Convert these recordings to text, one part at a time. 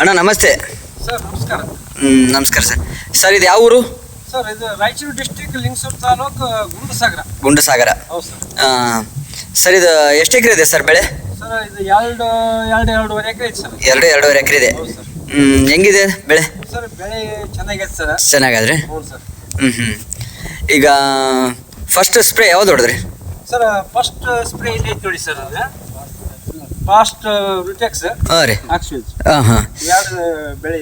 ಅಣ್ಣ ನಮಸ್ತೆ. ಸರ್ ನಮಸ್ಕಾರ. ಹ್ಮ್, ನಮಸ್ಕಾರ ಸರ್. ಸರ್ ಇದು ಯಾವ ಊರು ಸರ್ ಇದು ರಾಯಚೂರು ಡಿಸ್ಟಿಕ್ ಲಿಂಗಸೂರು ತಾಲೂಕು ಗುಂಡಸಾಗರ. ಗುಂಡಸಾಗರ. ಹೌದು ಸರ್. ಆ, ಸರ್ ಇದು ಎಷ್ಟು ಎಕರೆ ಇದೆ ಸರ್ ಬೆಳೆ? ಸರ್ ಇದು ಎರಡು ಎರಡು ಎರಡೂವರೆ ಎಕರೆ ಐತೆ ಸರ್. ಎರಡು ಎರಡೂವರೆ ಎಕರೆ ಇದೆ. ಹೌದು ಸರ್. ಹ್ಮ್, ಹೆಂಗಿದೆ ಬೆಳೆ? ಸರ್ ಬೆಳೆ ಚೆನ್ನಾಗೈತೆ ಸರ್. ಚೆನ್ನಾಗಾದ್ರಿ? ಹ್ಞೂ ಸರ್. ಹ್ಞೂ ಹ್ಞೂ ಈಗ ಫಸ್ಟ್ ಸ್ಪ್ರೇ ಯಾವ್ದು ಹೊಡೆದ್ರಿ? ಸರ್ ಫಸ್ಟ್ ಸ್ಪ್ರೇ ಇಲ್ಲಿ ಐತೆ ನೋಡಿ ಸರ್ ಅದು. ಫಾಸ್ಟ್ ರುಟೆಕ್ಸ್ ಹಾಂ ರೀ. ಆಕ್ಸಿಲ್ಸ್ ಹಾಂ ಹಾಂ. ಎರಡು ಬೆಳೆ.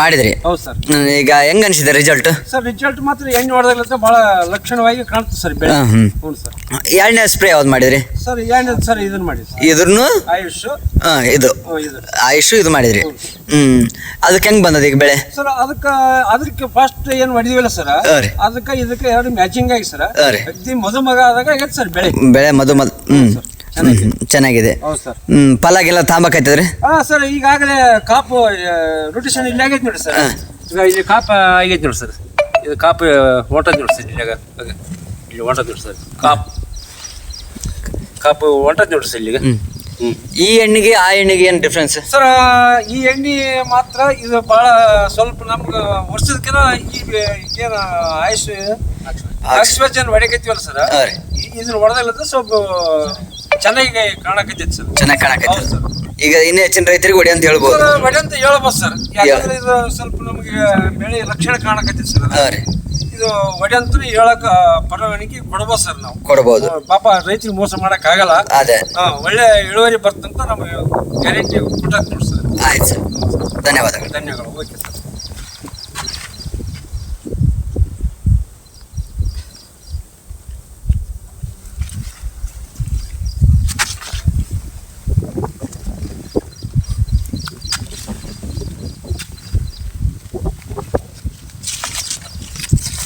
ಮಾಡಿದ್ರಿ ಹೌದು ಸರ್. ಈಗ ಹೆಂಗ್ ಅನಿಸಿದೆ ರಿಸಲ್ಟ್ ಸರ್ ರಿಸಲ್ಟ್ ಮಾತ್ರ ಎಣ್ಣೆ ಹೊಡೆದಾಗಲತ್ತ ಬಹಳ ಲಕ್ಷಣವಾಗಿ ಕಾಣ್ತದೆ ಸರ್ ಬೆಳೆ. ಹ್ಞೂ ಸರ್. ಎರಡನೇ ಸ್ಪ್ರೇ ಯಾವ್ದು ಮಾಡಿದ್ರಿ? ಸರ್ ಎಣ್ಣೆ ಸರ್ ಇದನ್ನ ಮಾಡಿ ಸರ್. ಇದ್ರೂ ಆಯುಷ್. ಇದು. ಆಯುಷ್ ಇದು. ಆಯುಷು ಇದು ಮಾಡಿದ್ರಿ. ಹ್ಮ್. ಅದಕ್ಕೆ ಹೆಂಗ್ ಬಂದದ ಈಗ ಬೆಳೆ? ಸರ್ ಅದಕ್ಕೆ ಅದಕ್ಕೆ ಫಸ್ಟ್ ಏನು ಹೊಡೆದಿವಲ್ಲ ಸರ್ ಹಾಂ ರೀ. ಅದಕ್ಕೆ ಇದಕ್ಕೆ ಎರಡು ಮ್ಯಾಚಿಂಗ್ ಆಗಿ ಸರ್. ಹಾಂ ರೀ. ಅಗ್ದಿ ಮದುಮಗ ಆದಾಗ ಆಗೈತೆ ಸರ್ ಬೆಳೆ. ಬೆಳೆ ಮದು ಮದು ಹ್ಞೂ ಚೆನ್ನಾಗಿದೆ. ಚೆನ್ನಾಗಿದೆ. ಹೌದು ಸರ್. ಹ್ಞೂ ಫಲಾಗೆಲ್ಲ ತಾಂಬಕೈತದ್ರಿ ಹಾ ಸರ್ ಈಗಾಗಲೇ ಕಾಪು ರೊಟೇಷನ್ ಇಲ್ಲಿ ಆಗೈತೆ ನೋಡಿ ಸರ್. ಈಗ ಇಲ್ಲಿ ಕಾಪ ಆಗೈತೆ ನೋಡಿ ಸರ್. ಇದು ಕಾಪು ಹೊಂಟದ್ ನೋಡಿ ಸರ್ ಇಲ್ಲಿಗ ಇಲ್ಲಿ ಹೊಂಟದ್ ನೋಡಿ ಸರ್. ಕಾಪ್. ಕಾಪು ಹೊಂಟದ್ ನೋಡಿ ಸರ್ ಇಲ್ಲಿಗೆ ಈ ಎಣ್ಣೆಗೆ ಆ ಎಣ್ಣೆಗೆ ಏನು ಡಿಫ್ರೆನ್ಸ್ ಸರ್ ಈ ಎಣ್ಣೆ ಮಾತ್ರ ಇದು ಭಾಳ ಸ್ವಲ್ಪ ನಮ್ಗೆ ವರ್ಷದಕ್ಕಿನ ಈ ಏನು ಆಯುಷ್ ಆಕ್ಸಿಜನ್ ಹೊಡೆಕೈತಿವಲ್ಲ ಸರ್. ಹಾಂ ರೀ. ಇದನ್ನ ಹೊಡೆದಲ್ಲ ಸ್ವಲ್ಪ ಚೆನ್ನಾಗಿ ಕಾಣಕತ್ತೈತಿ ಸರ್. ಚೆನ್ನಾಗಿ ಕಾಣಕತ್ತೆ ಹೌದು ಸರ್. ಈಗ ಇನ್ನೇ ಹೆಚ್ಚಿನ ರೈತರಿಗೆ ಹೊಡಿ ಅಂತ ಹೇಳ್ಬೋದು. ಸರ್, ಹೊಡೆ ಅಂತ ಹೇಳ್ಬೋದು ಸರ್. ಯಾಕಂದ್ರೆ ಇದು ಸ್ವಲ್ಪ ನಮಗೆ ಬೆಳೆ ಲಕ್ಷಣ ಕಾಣಕತ್ತೈತಿ ಸರ್. ಅದು. ಹಾಂ ರೀ. ಇದು ಹೊಡೆ ಅಂತ ಹೇಳಕ್ ಪರವಾನಗಿ ಕೊಡ್ಬೋದು ಸರ್ ನಾವು. ಕೊಡ್ಬೋದು. ಪಾಪ ರೈತರಿಗೆ ಮೋಸ ಮಾಡಕ್ ಆಗಲ್ಲ. ಅದೇ. ಒಳ್ಳೆ ಇಳುವರಿ ಬರ್ತಂತ ನಮಗೆ ಗ್ಯಾರಂಟಿ ಕೊಟ್ಟಾಕ್ ನೋಡಿ ಸರ್. ಆಯ್ತು ಸರ್. ಧನ್ಯವಾದಗಳು. ಧನ್ಯವಾದಗಳು. Okay sir.